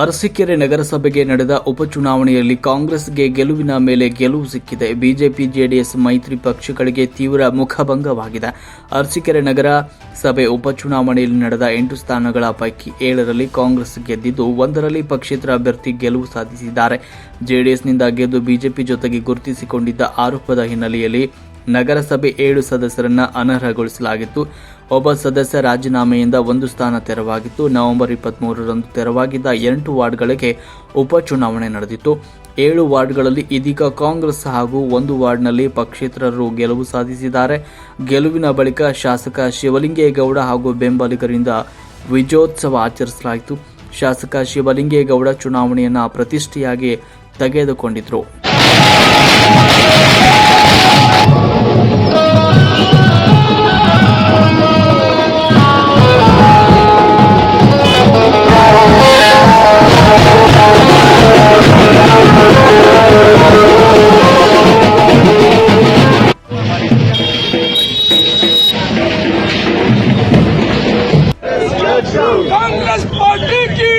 ಅರಸೀಕೆರೆ ನಗರಸಭೆಗೆ ನಡೆದ ಉಪಚುನಾವಣೆಯಲ್ಲಿ ಕಾಂಗ್ರೆಸ್ಗೆ ಗೆಲುವಿನ ಮೇಲೆ ಗೆಲುವು ಸಿಕ್ಕಿದೆ. ಬಿಜೆಪಿ, ಜೆಡಿಎಸ್ ಮೈತ್ರಿ ಪಕ್ಷಗಳಿಗೆ ತೀವ್ರ ಮುಖಭಂಗವಾಗಿದೆ. ಅರಸೀಕೆರೆ ನಗರ ಸಭೆ ಉಪಚುನಾವಣೆಯಲ್ಲಿ ನಡೆದ ಎಂಟು ಸ್ಥಾನಗಳ ಪೈಕಿ ಏಳರಲ್ಲಿ ಕಾಂಗ್ರೆಸ್ ಗೆದ್ದಿದ್ದು, ಒಂದರಲ್ಲಿ ಪಕ್ಷೇತರ ಅಭ್ಯರ್ಥಿ ಗೆಲುವು ಸಾಧಿಸಿದ್ದಾರೆ. ಜೆಡಿಎಸ್ನಿಂದ ಗೆದ್ದು ಬಿಜೆಪಿ ಜೊತೆಗೆ ಗುರುತಿಸಿಕೊಂಡಿದ್ದ ಆರೋಪದ ಹಿನ್ನೆಲೆಯಲ್ಲಿ ನಗರಸಭೆ ಏಳು ಸದಸ್ಯರನ್ನ ಅನರ್ಹಗೊಳಿಸಲಾಗಿತ್ತು. ಒಬ್ಬ ಸದಸ್ಯ ರಾಜೀನಾಮೆಯಿಂದ ಒಂದು ಸ್ಥಾನ ತೆರವಾಗಿತ್ತು. ನವೆಂಬರ್ ಇಪ್ಪತ್ತ್ಮೂರರಂದು ತೆರವಾಗಿದ್ದ ಎಂಟು ವಾರ್ಡ್ಗಳಿಗೆ ಉಪಚುನಾವಣೆ ನಡೆದಿತ್ತು. ಏಳು ವಾರ್ಡ್ಗಳಲ್ಲಿ ಇದೀಗ ಕಾಂಗ್ರೆಸ್ ಹಾಗೂ ಒಂದು ವಾರ್ಡ್ನಲ್ಲಿ ಪಕ್ಷೇತರರು ಗೆಲುವು ಸಾಧಿಸಿದ್ದಾರೆ. ಗೆಲುವಿನ ಬಳಿಕ ಶಾಸಕ ಶಿವಲಿಂಗೇಗೌಡ ಹಾಗೂ ಬೆಂಬಲಿಗರಿಂದ ವಿಜಯೋತ್ಸವ ಆಚರಿಸಲಾಯಿತು. ಶಾಸಕ ಶಿವಲಿಂಗೇಗೌಡ ಚುನಾವಣೆಯನ್ನು ಪ್ರತಿಷ್ಠೆಯಾಗಿ ತೆಗೆದುಕೊಂಡಿದ್ರು. कांग्रेस पार्टी की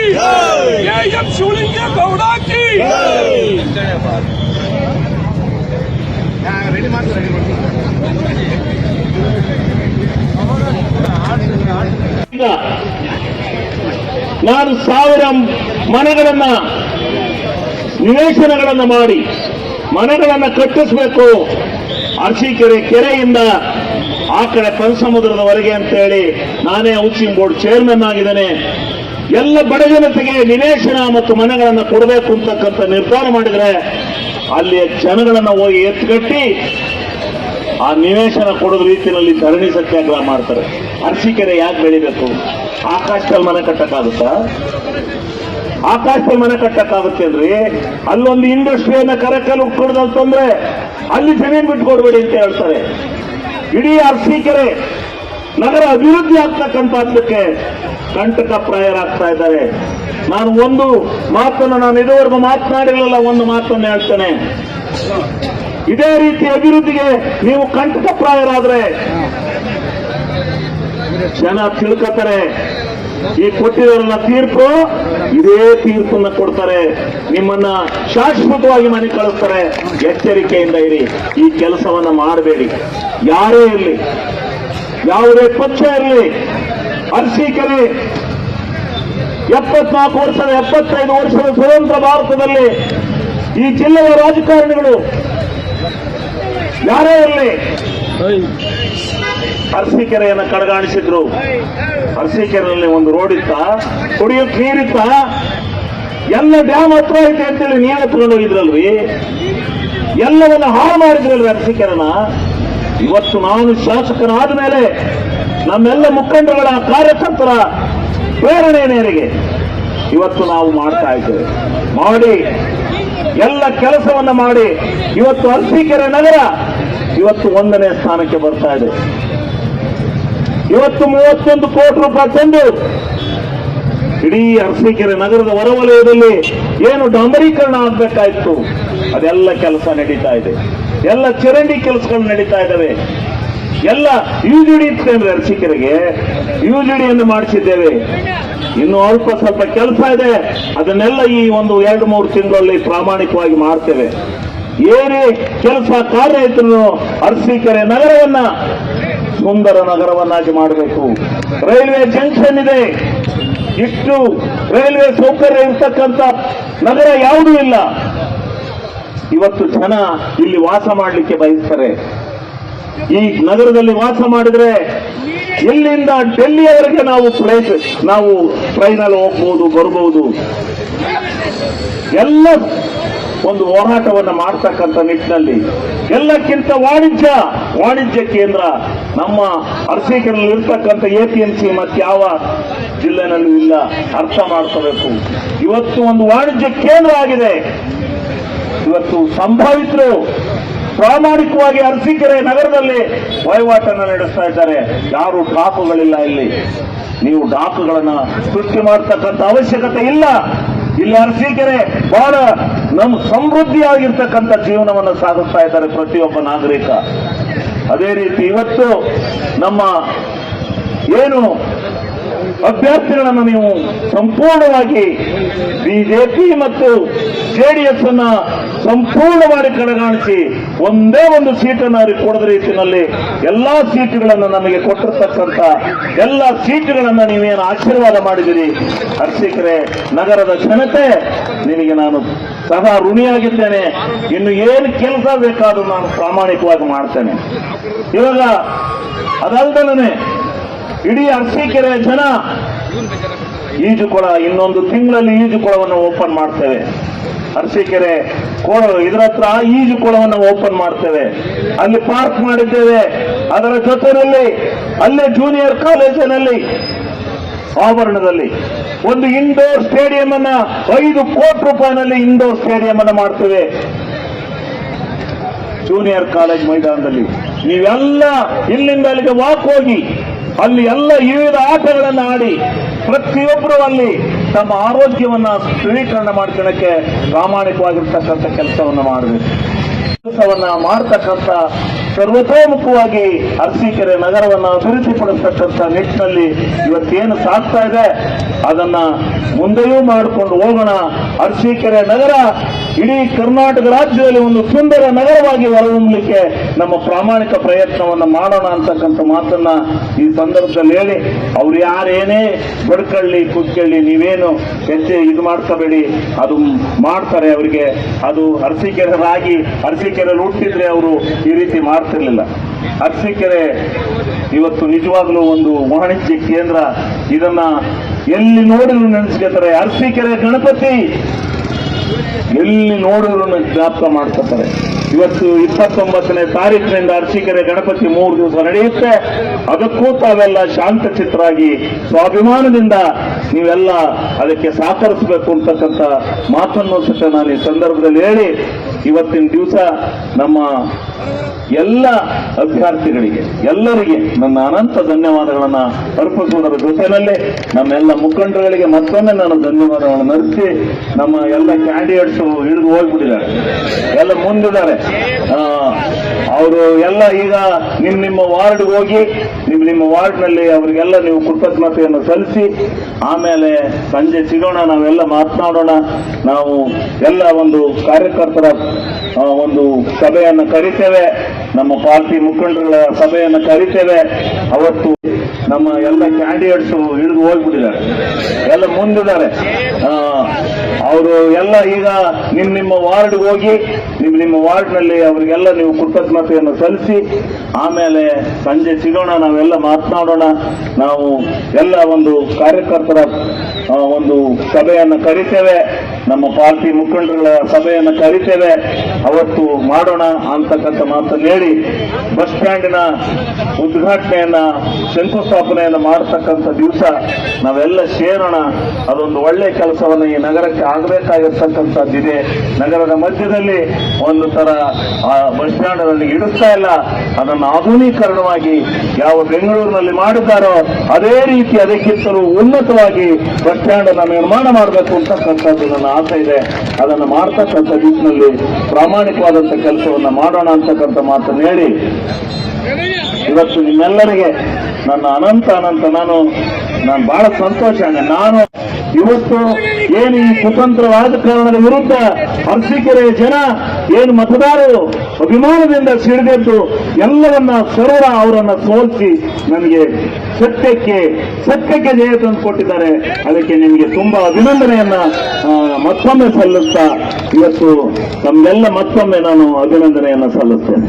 ये एम शिवलिंगे गौड़ा की ಈಗ ನಾನು ಸಾವಿರ ಮನೆಗಳನ್ನ ನಿವೇಶನಗಳನ್ನ ಮಾಡಿ ಮನೆಗಳನ್ನ ಕಟ್ಟಿಸ್ಬೇಕು ಅರಸೀಕೆರೆ ಕೆರೆಯಿಂದ ಆ ಕಡೆ ಅಂತ ಹೇಳಿ ನಾನೇ ಹೌಸಿಂಗ್ ಬೋರ್ಡ್ ಚೇರ್ಮನ್ ಆಗಿದ್ದೇನೆ. ಎಲ್ಲ ಬಡ ಜನತೆಗೆ ನಿವೇಶನ ಮತ್ತು ಮನೆಗಳನ್ನ ಕೊಡಬೇಕು ಅಂತಕ್ಕಂಥ ನಿರ್ಧಾರ ಮಾಡಿದ್ರೆ ಅಲ್ಲಿಯ ಜನಗಳನ್ನ ಹೋಗಿ ಎತ್ತುಗಟ್ಟಿ ಆ ನಿವೇಶನ ಕೊಡೋದ್ ರೀತಿಯಲ್ಲಿ ಧರಣಿ ಸತ್ಯಾಗ್ರಹ ಮಾಡ್ತಾರೆ. ಅರಸೀಕೆರೆ ಯಾಕೆ ಬೆಳಿಬೇಕು? ಆಕಾಶದಲ್ಲಿ ಮನೆ ಕಟ್ಟಕ್ಕಾಗುತ್ತಾ? ಆಕಾಶದಲ್ಲಿ ಮನೆ ಕಟ್ಟಕ್ಕಾಗುತ್ತೆ ಅಲ್ರಿ ಅಲ್ಲೊಂದು ಇಂಡಸ್ಟ್ರಿಯನ್ನ ಕರಕಲು ಕೊಡದಂತಂದ್ರೆ ಅಲ್ಲಿ ಜಮೀನ್ ಬಿಟ್ಕೊಡ್ಬೇಡಿ ಅಂತ ಹೇಳ್ತಾರೆ. ಇಡೀ ಅರಸೀಕೆರೆ ನಗರ ಅಭಿವೃದ್ಧಿ ಆಗ್ತಕ್ಕಂಥದ್ದಕ್ಕೆ ಕಂಟಕ ಪ್ರಾಯರಾಗ್ತಾ ಇದ್ದಾರೆ. ನಾನು ಒಂದು ಮಾತನ್ನು ನಾನು ಇದುವರೆಗೂ ಮಾತನಾಡಿರಲಿಲ್ಲ, ಒಂದು ಮಾತನ್ನು ಹೇಳ್ತೇನೆ. ಇದೇ ರೀತಿ ಅಭಿವೃದ್ಧಿಗೆ ನೀವು ಕಂಟಕಪ್ರಾಯರಾದ್ರೆ ಜನ ತಿಳ್ಕೊತಾರೆ. ಈ ಕೊಟ್ಟಿರೋರನ್ನ ತೀರ್ಪು, ಇದೇ ತೀರ್ಪನ್ನ ಕೊಡ್ತಾರೆ. ನಿಮ್ಮನ್ನ ಶಾಶ್ವತವಾಗಿ ಮನೆ ಕಳಿಸ್ತಾರೆ. ಎಚ್ಚರಿಕೆಯಿಂದ ಇರಿ. ಈ ಕೆಲಸವನ್ನ ಮಾಡಬೇಡಿ. ಯಾರೇ ಇರಲಿ, ಯಾವುದೇ ಪಕ್ಷ ಇರಲಿ ಅರ್ಸಿಕರಿ ಎಪ್ಪತ್ನಾಲ್ಕು ವರ್ಷದ, ಎಪ್ಪತ್ತೈದು ವರ್ಷದ ಸ್ವತಂತ್ರ ಭಾರತದಲ್ಲಿ ಈ ಜಿಲ್ಲೆಯ ರಾಜಕಾರಣಿಗಳು ಯಾರೇ ಇರಲಿ ಅರಸೀಕೆರೆಯನ್ನು ಕಡೆಗಾಣಿಸಿದ್ರು ಅರಸೀಕೆರೆಯಲ್ಲಿ ಒಂದು ರೋಡ್ ಇತ್ತ. ಕುಡಿಯೋಕ್ ನೀರಿತ್ತ ಎಲ್ಲ ಡ್ಯಾಮ್ ಹತ್ರ ಐತೆ ಅಂತೇಳಿ ನೀರು ತಗೊಂಡು ಎಲ್ಲವನ್ನ ಹಾಳು ಮಾಡಿದ್ರಲ್ರಿ ಅರಸೀಕೆರೆನ? ಇವತ್ತು ನಾನು ಶಾಸಕನಾದ ಮೇಲೆ ನಮ್ಮೆಲ್ಲ ಮುಖಂಡರುಗಳ ಕಾರ್ಯಕರ್ತರ ಪ್ರೇರಣೆ ಮೇರೆಗೆ ಇವತ್ತು ನಾವು ಮಾಡ್ತಾ ಇದ್ದೇವೆ. ಮಾಡಿ, ಎಲ್ಲ ಕೆಲಸವನ್ನ ಮಾಡಿ, ಇವತ್ತು ಅರಸೀಕೆರೆ ನಗರ ಇವತ್ತು ಒಂದನೇ ಸ್ಥಾನಕ್ಕೆ ಬರ್ತಾ ಇದೆ. ಇವತ್ತು ಮೂವತ್ತೊಂದು ಕೋಟಿ ರೂಪಾಯಿ ತಂದು ಇಡೀ ಅರಸೀಕೆರೆ ನಗರದ ಹೊರವಲಯದಲ್ಲಿ ಏನು ಡಾಂಬರೀಕರಣ ಆಗ್ಬೇಕಾಯ್ತು? ಅದೆಲ್ಲ ಕೆಲಸ ನಡೀತಾ ಇದೆ. ಎಲ್ಲ ಚರಂಡಿ ಕೆಲಸಗಳು ನಡೀತಾ ಇದ್ದಾವೆ. ಎಲ್ಲ ಯುಜಿಡಿ ಇಟ್ಕೊಂಡ್ರೆ ಅರಸೀಕೆರೆಗೆ ಯುಜಿಡಿಯನ್ನು ಮಾಡಿಸಿದ್ದೇವೆ. ಇನ್ನು ಅಲ್ಪ ಸ್ವಲ್ಪ ಕೆಲಸ ಇದೆ. ಅದನ್ನೆಲ್ಲ ಈ ಒಂದು ಎರಡು ಮೂರು ತಿಂಗಳಲ್ಲಿ ಪ್ರಾಮಾಣಿಕವಾಗಿ ಮಾಡ್ತೇವೆ. ಏನೇ ಕೆಲಸ ಕಾರ್ಯ ಇದ್ರು ಅರಸೀಕೆರೆ ನಗರವನ್ನ ಸುಂದರ ನಗರವನ್ನಾಗಿ ಮಾಡಬೇಕು. ರೈಲ್ವೆ ಜಂಕ್ಷನ್ ಇದೆ. ಇಷ್ಟು ರೈಲ್ವೆ ಸೌಕರ್ಯ ಇರ್ತಕ್ಕಂಥ ನಗರ ಯಾವುದೂ ಇಲ್ಲ. ಇವತ್ತು ಜನ ಇಲ್ಲಿ ವಾಸ ಮಾಡಲಿಕ್ಕೆ ಬಯಸ್ತಾರೆ. ಈ ನಗರದಲ್ಲಿ ವಾಸ ಮಾಡಿದ್ರೆ ಇಲ್ಲಿಂದ ಡೆಲ್ಲಿಯವರೆಗೆ ನಾವು ಫ್ಲೈಟ್ ನಾವು ಟ್ರೈನಲ್ಲಿ ಹೋಗ್ಬೋದು, ಬರ್ಬೋದು. ಎಲ್ಲ ಒಂದು ಹೋರಾಟವನ್ನು ಮಾಡ್ತಕ್ಕಂಥ ನಿಟ್ಟಿನಲ್ಲಿ ಎಲ್ಲಕ್ಕಿಂತ ವಾಣಿಜ್ಯ ವಾಣಿಜ್ಯ ಕೇಂದ್ರ ನಮ್ಮ ಅರಸೀಕೆರೆಯಲ್ಲಿ ಇರ್ತಕ್ಕಂಥ ಎ ಪಿ ಎಂ ಸಿ ಮತ್ತೆ ಯಾವ ಜಿಲ್ಲೆನಲ್ಲೂ ಇಲ್ಲ, ಅರ್ಥ ಮಾಡ್ಕೋಬೇಕು. ಇವತ್ತು ಒಂದು ವಾಣಿಜ್ಯ ಕೇಂದ್ರ ಆಗಿದೆ. ಇವತ್ತು ಸಂಭಾವಿತರು ಪ್ರಾಮಾಣಿಕವಾಗಿ ಅರಸೀಕೆರೆ ನಗರದಲ್ಲಿ ವಹಿವಾಟನ್ನು ನಡೆಸ್ತಾ ಇದ್ದಾರೆ. ಯಾರು ಡಾಕುಗಳಿಲ್ಲ ಇಲ್ಲಿ. ನೀವು ಡಾಕುಗಳನ್ನು ಸೃಷ್ಟಿ ಮಾಡ್ತಕ್ಕಂಥ ಅವಶ್ಯಕತೆ ಇಲ್ಲ. ಇಲ್ಲಿ ಅರಸೀಕೆರೆ, ಬಹಳ ನಮ್ಮ ಸಮೃದ್ಧಿಯಾಗಿರ್ತಕ್ಕಂಥ ಜೀವನವನ್ನು ಸಾಗಿಸ್ತಾ ಇದ್ದಾರೆ ಪ್ರತಿಯೊಬ್ಬ ನಾಗರಿಕ. ಅದೇ ರೀತಿ ಇವತ್ತು ನಮ್ಮ ಏನು ಅಭ್ಯರ್ಥಿಗಳನ್ನು ನೀವು ಸಂಪೂರ್ಣವಾಗಿ ಬಿಜೆಪಿ ಮತ್ತು ಜೆಡಿಎಸ್ ಅನ್ನ ಸಂಪೂರ್ಣವಾಗಿ ಕಡೆಗಾಣಿಸಿ ಒಂದೇ ಒಂದು ಸೀಟನ್ನು ಅವರಿಗೆ ಕೊಡದ ರೀತಿಯಲ್ಲಿ ಎಲ್ಲಾ ಸೀಟುಗಳನ್ನು ನಮಗೆ ಕೊಟ್ಟಿರ್ತಕ್ಕಂಥ ಎಲ್ಲ ಸೀಟುಗಳನ್ನು ನೀವೇನು ಆಶೀರ್ವಾದ ಮಾಡಿದಿರಿ ಅರ್ಶಿಕರೆ ನಗರದ ಜನತೆ ನಿನಗೆ ನಾನು ಸದಾ ಋಣಿಯಾಗಿದ್ದೇನೆ. ಇನ್ನು ಏನು ಕೆಲಸ ಬೇಕಾದರೂ ನಾನು ಪ್ರಾಮಾಣಿಕವಾಗಿ ಮಾಡ್ತೇನೆ. ಇವಾಗ ಅದಲ್ದಲೇ ಇಡೀ ಅರಸೀಕೆರೆ ಜನ ಈಜುಕೊಳ, ಇನ್ನೊಂದು ತಿಂಗಳಲ್ಲಿ ಈಜುಕೊಳವನ್ನು ಓಪನ್ ಮಾಡ್ತೇವೆ. ಅರಸೀಕೆರೆ ಇದರ ಹತ್ರ ಈಜುಕೊಳವನ್ನು ಓಪನ್ ಮಾಡ್ತೇವೆ. ಅಲ್ಲಿ ಪಾರ್ಕ್ ಮಾಡಿದ್ದೇವೆ. ಅದರ ಜೊತೆಯಲ್ಲಿ ಅಲ್ಲೇ ಜೂನಿಯರ್ ಕಾಲೇಜಿನಲ್ಲಿ ಆವರಣದಲ್ಲಿ ಒಂದು ಇಂಡೋರ್ ಸ್ಟೇಡಿಯಂ ಅನ್ನ ಐದು ಕೋಟಿ ರೂಪಾಯಿನಲ್ಲಿ ಇಂಡೋರ್ ಸ್ಟೇಡಿಯಂ ಅನ್ನ ಮಾಡ್ತೇವೆ. ಜೂನಿಯರ್ ಕಾಲೇಜ್ ಮೈದಾನದಲ್ಲಿ. ನೀವೆಲ್ಲ ಇಲ್ಲಿಂದ ಅಲ್ಲಿಗೆ ವಾಕ್ ಹೋಗಿ, ಅಲ್ಲಿ ಎಲ್ಲ ವಿವಿಧ ಆಟಗಳನ್ನು ಆಡಿ ಪ್ರತಿಯೊಬ್ಬರು ಅಲ್ಲಿ ತಮ್ಮ ಆರೋಗ್ಯವನ್ನ ಸ್ಥಿರೀಕರಣ ಮಾಡ್ಕೊಳ್ಳಕ್ಕೆ ಪ್ರಾಮಾಣಿಕವಾಗಿರ್ತಕ್ಕಂಥ ಕೆಲಸವನ್ನ ಮಾಡಬೇಕು. ಕೆಲಸವನ್ನ ಮಾಡ್ತಕ್ಕಂಥ ಸರ್ವತೋಮುಖವಾಗಿ ಅರಸೀಕೆರೆ ನಗರವನ್ನ ಅಭಿವೃದ್ಧಿಪಡಿಸ್ತಕ್ಕಂಥ ನಿಟ್ಟಿನಲ್ಲಿ ಇವತ್ತೇನು ಸಾಗ್ತಾ ಇದೆ, ಅದನ್ನ ಮುಂದೆಯೂ ಮಾಡಿಕೊಂಡು ಹೋಗೋಣ. ಅರಸೀಕೆರೆ ನಗರ ಇಡೀ ಕರ್ನಾಟಕ ರಾಜ್ಯದಲ್ಲಿ ಒಂದು ಸುಂದರ ನಗರವಾಗಿ ಹೊರಹೊಮ್ಮಲಿಕ್ಕೆ ನಮ್ಮ ಪ್ರಾಮಾಣಿಕ ಪ್ರಯತ್ನವನ್ನ ಮಾಡೋಣ ಅಂತಕ್ಕಂಥ ಮಾತನ್ನ ಈ ಸಂದರ್ಭದಲ್ಲಿ ಹೇಳಿ. ಅವ್ರು ಯಾರೇನೇ ಬಡ್ಕಳ್ಳಿ ಕುತ್ಕೊಳ್ಳಿ ನೀವೇನು ಹೆಚ್ಚೆ ಇದು ಮಾಡ್ಕೋಬೇಡಿ. ಅದು ಮಾಡ್ತಾರೆ ಅವರಿಗೆ. ಅದು ಅರಸೀಕೆರೆರಾಗಿ ಅರಸೀಕೆರೆ ಹುಟ್ಟಿದ್ರೆ ಅವರು ಈ ರೀತಿ ಮಾಡ್ತಿರ್ಲಿಲ್ಲ ಅರಸೀಕೆರೆ ಇವತ್ತು ನಿಜವಾಗ್ಲೂ ಒಂದು ವಾಣಿಜ್ಯ ಕೇಂದ್ರ. ಇದನ್ನ ಎಲ್ಲಿ ನೋಡಿದ್ರು ನೆನೆಸ್ಕೊತಾರೆ. ಅರಸೀಕೆರೆ ಗಣಪತಿ. ಎಲ್ಲಿ ನೋಡಿದ್ರು ಜ್ಞಾಪಕ ಮಾಡ್ಕೊತಾರೆ. ಇವತ್ತು ಇಪ್ಪತ್ತೊಂಬತ್ತನೇ ತಾರೀಕಿನಿಂದ ಅರಸೀಕೆರೆ ಗಣಪತಿ ಮೂರು ದಿವಸ ನಡೆಯುತ್ತೆ. ಅದಕ್ಕೂ ತಾವೆಲ್ಲ ಶಾಂತಚಿತ್ತರಾಗಿ, ಸ್ವಾಭಿಮಾನದಿಂದ ನೀವೆಲ್ಲ ಅದಕ್ಕೆ ಸಹಕರಿಸಬೇಕು ಅಂತಕ್ಕಂಥ ಮಾತನ್ನು ಸಹ ನಾನು ಈ ಸಂದರ್ಭದಲ್ಲಿ ಹೇಳಿ ಇವತ್ತಿನ ದಿವಸ ನಮ್ಮ ಎಲ್ಲ ಅಭ್ಯರ್ಥಿಗಳಿಗೆ, ಎಲ್ಲರಿಗೆ ನನ್ನ ಅನಂತ ಧನ್ಯವಾದಗಳನ್ನು ಅರ್ಪಿಸುವುದರ ಜೊತೆಯಲ್ಲೇ ನಮ್ಮೆಲ್ಲ ಮುಖಂಡರುಗಳಿಗೆ ಮತ್ತೊಮ್ಮೆ ನಾನು ಧನ್ಯವಾದಗಳನ್ನು ಅರ್ಪಿಸಿ ನಮ್ಮ ಎಲ್ಲ ಕ್ಯಾಂಡಿಡೇಟ್ಸ್ ಹಿಡಿದು ಹೋಗ್ಬಿಟ್ಟಿದ್ದಾರೆ. ಎಲ್ಲ ಮುಂದಿದ್ದಾರೆ. ಅವರು ಎಲ್ಲ ಈಗ ನಿಮ್ಮ ನಿಮ್ಮ ವಾರ್ಡ್ ಹೋಗಿ ನಿಮ್ಮ ನಿಮ್ಮ ವಾರ್ಡ್ನಲ್ಲಿ ಅವರಿಗೆಲ್ಲ ನೀವು ಕೃತಜ್ಞತೆಯನ್ನು ಸಲ್ಲಿಸಿ, ಆಮೇಲೆ ಸಂಜೆ ಸಿಗೋಣ, ನಾವೆಲ್ಲ ಮಾತನಾಡೋಣ. ನಾವು ಎಲ್ಲ ಒಂದು ಕಾರ್ಯಕರ್ತರ ಒಂದು ಸಭೆಯನ್ನು ಕರಿತೇವೆ. ನಮ್ಮ ಪಾರ್ಟಿ ಮುಖಂಡರುಗಳ ಸಭೆಯನ್ನು ಕರಿತೇವೆ. ಅವತ್ತು ನಮ್ಮ ಎಲ್ಲ ಕ್ಯಾಂಡಿಡೇಟ್ಸ್ ಹಿಡಿದು ಹೋಗ್ಬಿಟ್ಟಿದ್ದಾರೆ. ಎಲ್ಲ ಮುಂದಿದ್ದಾರೆ. ಅವರು ಎಲ್ಲ ಈಗ ನಿಮ್ ನಿಮ್ಮ ವಾರ್ಡ್ ಹೋಗಿ, ನಿಮ್ ನಿಮ್ಮ ವಾರ್ಡ್ನಲ್ಲಿ ಅವರಿಗೆಲ್ಲ ನೀವು ಕೃತಜ್ಞತೆಯನ್ನು ಸಲ್ಲಿಸಿ, ಆಮೇಲೆ ಸಂಜೆ ಸಿಗೋಣ, ನಾವೆಲ್ಲ ಮಾತನಾಡೋಣ. ನಾವು ಎಲ್ಲ ಒಂದು ಕಾರ್ಯಕರ್ತರ ಒಂದು ಸಭೆಯನ್ನು ಕರಿತೇವೆ. ನಮ್ಮ ಪಾರ್ಟಿ ಮುಖಂಡರುಗಳ ಸಭೆಯನ್ನು ಕರಿತೇವೆ. ಅವತ್ತು ಮಾಡೋಣ ಅಂತಕ್ಕಂಥ ಮಾತನ್ನು ಹೇಳಿ ಬಸ್ ಸ್ಟ್ಯಾಂಡಿನ ಉದ್ಘಾಟನೆಯನ್ನ, ಶಂಕುಸ್ಥಾಪನೆಯನ್ನು ಮಾಡತಕ್ಕಂಥ ದಿವಸ ನಾವೆಲ್ಲ ಸೇರೋಣ. ಅದೊಂದು ಒಳ್ಳೆ ಕೆಲಸವನ್ನು ಈ ನಗರಕ್ಕೆ ಆಗಬೇಕಾಗಿರ್ತಕ್ಕಂಥದ್ದಿದೆ ನಗರದ ಮಧ್ಯದಲ್ಲಿ ಒಂದು ತರ ಆ ಬಸ್ ಸ್ಟ್ಯಾಂಡ್ ಇಡುತ್ತಾ ಇಲ್ಲ. ಅದನ್ನು ಆಧುನೀಕರಣವಾಗಿ ಯಾವ ಬೆಂಗಳೂರಿನಲ್ಲಿ ಮಾಡುತ್ತಾರೋ ಅದೇ ರೀತಿ ಅದಕ್ಕಿಂತಲೂ ಉನ್ನತವಾಗಿ ಬಸ್ ಸ್ಟ್ಯಾಂಡ್ ನಿರ್ಮಾಣ ಮಾಡಬೇಕು ಅಂತಕ್ಕಂಥದ್ದು ನನ್ನ ಆಸೆ ಇದೆ. ಅದನ್ನು ಮಾಡ್ತಕ್ಕಂಥ ದಿಕ್ಕಿನಲ್ಲಿ ಪ್ರಾಮಾಣಿಕವಾದಂಥ ಕೆಲಸವನ್ನು ಮಾಡೋಣ ಅಂತಕ್ಕಂಥ ಮಾತನ್ನು ಹೇಳಿ. ಇವತ್ತು ನಿಮ್ಮೆಲ್ಲರಿಗೆ ನನ್ನ ಅನಂತ ಅನಂತ, ನಾನು ನಾನು ಬಹಳ ಸಂತೋಷ. ನಾನು ಇವತ್ತು ಏನು ಈ ಕುತಂತ್ರ ರಾಜಕಾರಣದ ವಿರುದ್ಧ ಅರಸೀಕೆರೆ ಜನ, ಏನು ಮತದಾರರು ಅಭಿಮಾನದಿಂದ ಸಿಡಿದೆದ್ದು ಎಲ್ಲವನ್ನ ಸರೋರ ಅವರನ್ನ ಸೋಲಿಸಿ ನನಗೆ ಸತ್ಯಕ್ಕೆ ಸತ್ಯಕ್ಕೆ ಜಯ ತಂದು ಕೊಟ್ಟಿದ್ದಾರೆ. ಅದಕ್ಕೆ ನಿಮಗೆ ತುಂಬಾ ಅಭಿನಂದನೆಯನ್ನ ಮತ್ತೊಮ್ಮೆ ಸಲ್ಲಿಸ್ತಾ ಇವತ್ತು ತಮ್ಮೆಲ್ಲ ಮತ್ತೊಮ್ಮೆ ನಾನು ಅಭಿನಂದನೆಯನ್ನ ಸಲ್ಲಿಸ್ತೇನೆ.